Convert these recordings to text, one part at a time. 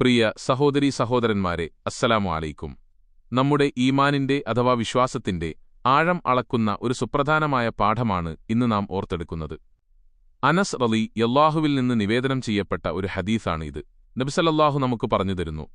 പ്രിയ സഹോദരീ സഹോദരന്മാരെ അസ്സലാമു അലൈക്കും. നമ്മുടെ ഈമാനിന്റെ അഥവാ വിശ്വാസത്തിന്റെ ആഴം അളക്കുന്ന ഒരു സുപ്രധാനമായ പാഠമാണ് ഇന്ന് നാം ഓർത്തെടുക്കുന്നത്. അനസ് റലി യല്ലാഹുവിൽ നിന്ന് നിവേദനം ചെയ്യപ്പെട്ട ഒരു ഹദീസാണ് ഇത്. നബിസലല്ലാഹു നമുക്ക് പറഞ്ഞു തരുന്നു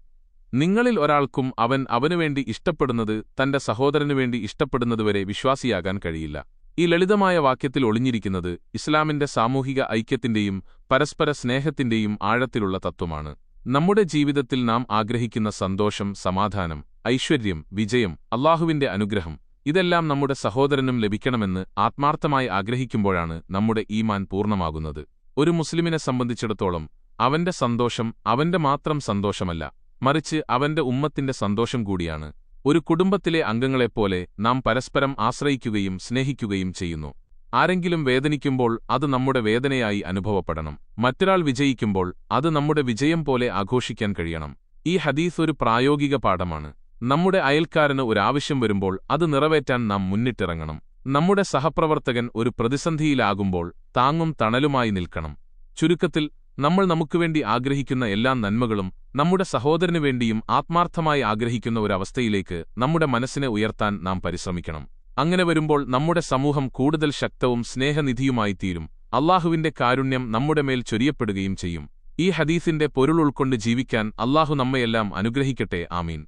നിങ്ങളിൽ ഒരാൾക്കും അവൻ അവനുവേണ്ടി ഇഷ്ടപ്പെടുന്നത് തന്റെ സഹോദരനുവേണ്ടി ഇഷ്ടപ്പെടുന്നതുവരെ വിശ്വാസിയാകാൻ കഴിയില്ല. ഈ ലളിതമായ വാക്യത്തിൽ ഒളിഞ്ഞിരിക്കുന്നത് ഇസ്ലാമിന്റെ സാമൂഹിക ഐക്യത്തിന്റെയും പരസ്പര സ്നേഹത്തിന്റെയും ആഴത്തിലുള്ള തത്വമാണ്. നമ്മുടെ ജീവിതത്തിൽ നാം ആഗ്രഹിക്കുന്ന സന്തോഷം സമാധാനം ഐശ്വര്യം വിജയം അള്ളാഹുവിന്റെ അനുഗ്രഹം ഇതെല്ലാം നമ്മുടെ സഹോദരനും ലഭിക്കണമെന്ന് ആത്മാർത്ഥമായി ആഗ്രഹിക്കുമ്പോഴാണ് നമ്മുടെ ഈമാൻ പൂർണമാകുന്നത്. ഒരു മുസ്ലിമിനെ സംബന്ധിച്ചിടത്തോളം അവന്റെ സന്തോഷം അവന്റെ മാത്രം സന്തോഷമല്ല മറിച്ച് അവന്റെ ഉമ്മത്തിന്റെ സന്തോഷം കൂടിയാണ്. ഒരു കുടുംബത്തിലെ അംഗങ്ങളെപ്പോലെ നാം പരസ്പരം ആശ്രയിക്കുകയും സ്നേഹിക്കുകയും ചെയ്യുന്നു. ആരെങ്കിലും വേദനിക്കുമ്പോൾ അത് നമ്മുടെ വേദനയായി അനുഭവപ്പെടണം. മറ്റൊരാൾ വിജയിക്കുമ്പോൾ അത് നമ്മുടെ വിജയം പോലെ ആഘോഷിക്കാൻ കഴിയണം. ഈ ഹദീസ് ഒരു പ്രായോഗിക പാഠമാണ്. നമ്മുടെ അയൽക്കാരന് ഒരാവശ്യം വരുമ്പോൾ അത് നിറവേറ്റാൻ നാം മുന്നിട്ടിറങ്ങണം. നമ്മുടെ സഹപ്രവർത്തകൻ ഒരു പ്രതിസന്ധിയിലാകുമ്പോൾ താങ്ങും തണലുമായി നിൽക്കണം. ചുരുക്കത്തിൽ നമ്മൾ നമുക്കുവേണ്ടി ആഗ്രഹിക്കുന്ന എല്ലാ നന്മകളും നമ്മുടെ സഹോദരനു വേണ്ടിയും ആത്മാർത്ഥമായി ആഗ്രഹിക്കുന്ന ഒരവസ്ഥയിലേക്ക് നമ്മുടെ മനസ്സിനെ ഉയർത്താൻ നാം പരിശ്രമിക്കണം. അങ്ങനെ വരുമ്പോൾ നമ്മുടെ സമൂഹം കൂടുതൽ ശക്തവും സ്നേഹനിധിയുമായിത്തീരും. അള്ളാഹുവിന്റെ കാരുണ്യം നമ്മുടെ മേൽ ചൊരിയപ്പെടുകയും ചെയ്യും. ഈ ഹദീസിന്റെ പൊരുൾ ഉൾക്കൊണ്ട് ജീവിക്കാൻ അള്ളാഹു നമ്മയെല്ലാം അനുഗ്രഹിക്കട്ടെ. ആമീൻ.